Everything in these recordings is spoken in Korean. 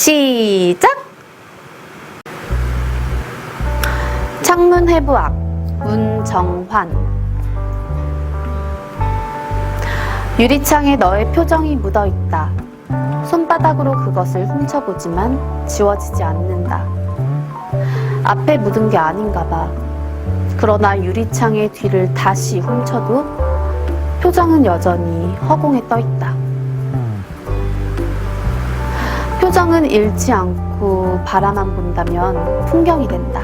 시작! 창문 해부 앞 문정환 유리창에 너의 표정이 묻어 있다. 손바닥으로 그것을 훔쳐보지만 지워지지 않는다. 앞에 묻은 게 아닌가 봐. 그러나 유리창의 뒤를 다시 훔쳐도 표정은 여전히 허공에 떠 있다. 표정은 잃지 않고 바라만 본다면 풍경이 된다.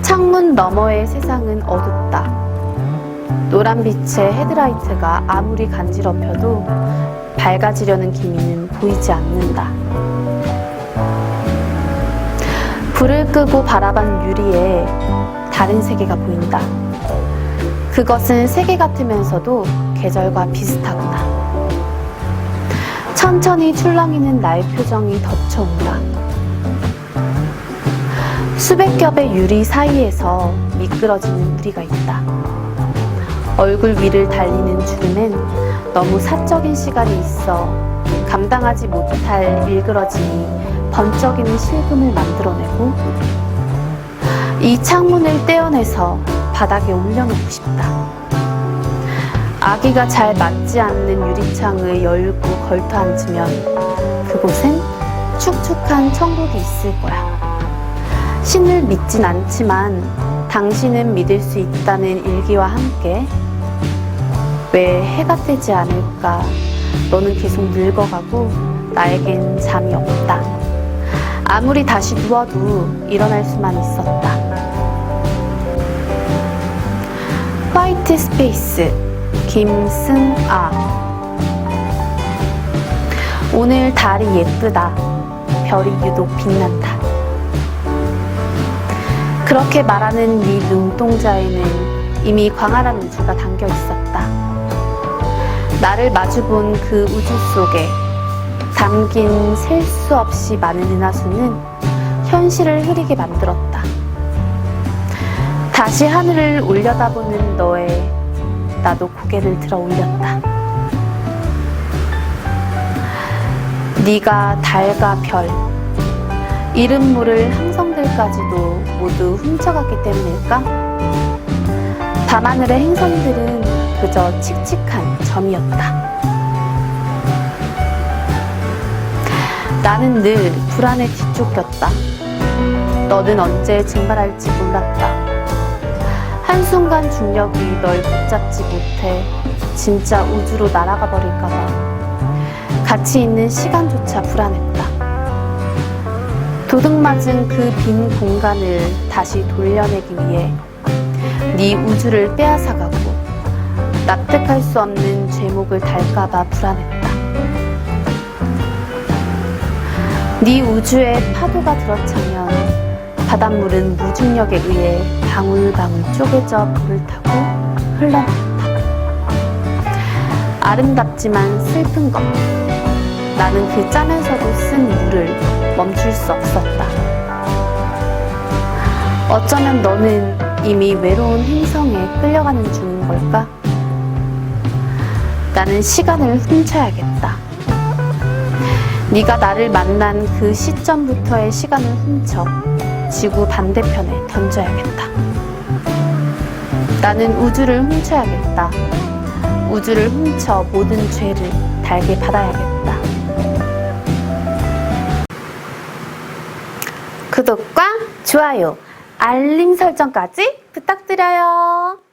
창문 너머의 세상은 어둡다. 노란 빛의 헤드라이트가 아무리 간지럽혀도 밝아지려는 기미는 보이지 않는다. 불을 끄고 바라본 유리에 다른 세계가 보인다. 그것은 세계 같으면서도 계절과 비슷하구나. 천천히 출렁이는 나의 표정이 덮쳐온다. 수백 겹의 유리 사이에서 미끄러지는 우리가 있다. 얼굴 위를 달리는 주름엔 너무 사적인 시간이 있어 감당하지 못할 일그러짐이 번쩍이는 실금을 만들어내고 이 창문을 떼어내서 바닥에 올려놓고 싶다. 아기가 잘 맞지 않는 유리창을 열고 걸터 앉으면 그곳엔 축축한 천국이 있을 거야. 신을 믿진 않지만 당신은 믿을 수 있다는 일기와 함께 왜 해가 뜨지 않을까? 너는 계속 늙어가고 나에겐 잠이 없다. 아무리 다시 누워도 일어날 수만 있었다. 화이트 스페이스 김승아 오늘 달이 예쁘다. 별이 유독 빛난다. 그렇게 말하는 네 눈동자에는 이미 광활한 우주가 담겨 있었다. 나를 마주본 그 우주 속에 담긴 셀 수 없이 많은 은하수는 현실을 흐리게 만들었다. 다시 하늘을 올려다보는 너의 나도 고개를 들어 올렸다. 네가 달과 별, 이름 모를 항성들까지도 모두 훔쳐갔기 때문일까? 밤하늘의 행성들은 그저 칙칙한 점이었다. 나는 늘 불안에 뒤쫓겼다. 너는 언제 증발할지 몰랐다. 한순간 중력이 널 붙잡지 못해 진짜 우주로 날아가 버릴까봐 같이 있는 시간조차 불안했다. 도둑 맞은 그 빈 공간을 다시 돌려내기 위해 네 우주를 빼앗아가고 납득할 수 없는 죄목을 달까봐 불안했다. 네 우주에 파도가 들어차면 바닷물은 무중력에 의해 방울방울 쪼개져 불을 타고 흘러낸다. 아름답지만 슬픈 것. 나는 그 짜면서도 쓴 물을 멈출 수 없었다. 어쩌면 너는 이미 외로운 행성에 끌려가는 중인 걸까? 나는 시간을 훔쳐야겠다. 네가 나를 만난 그 시점부터의 시간을 훔쳐 지구 반대편에 던져야겠다. 나는 우주를 훔쳐야겠다. 우주를 훔쳐 모든 죄를 달게 받아야겠다. 구독과 좋아요, 알림 설정까지 부탁드려요.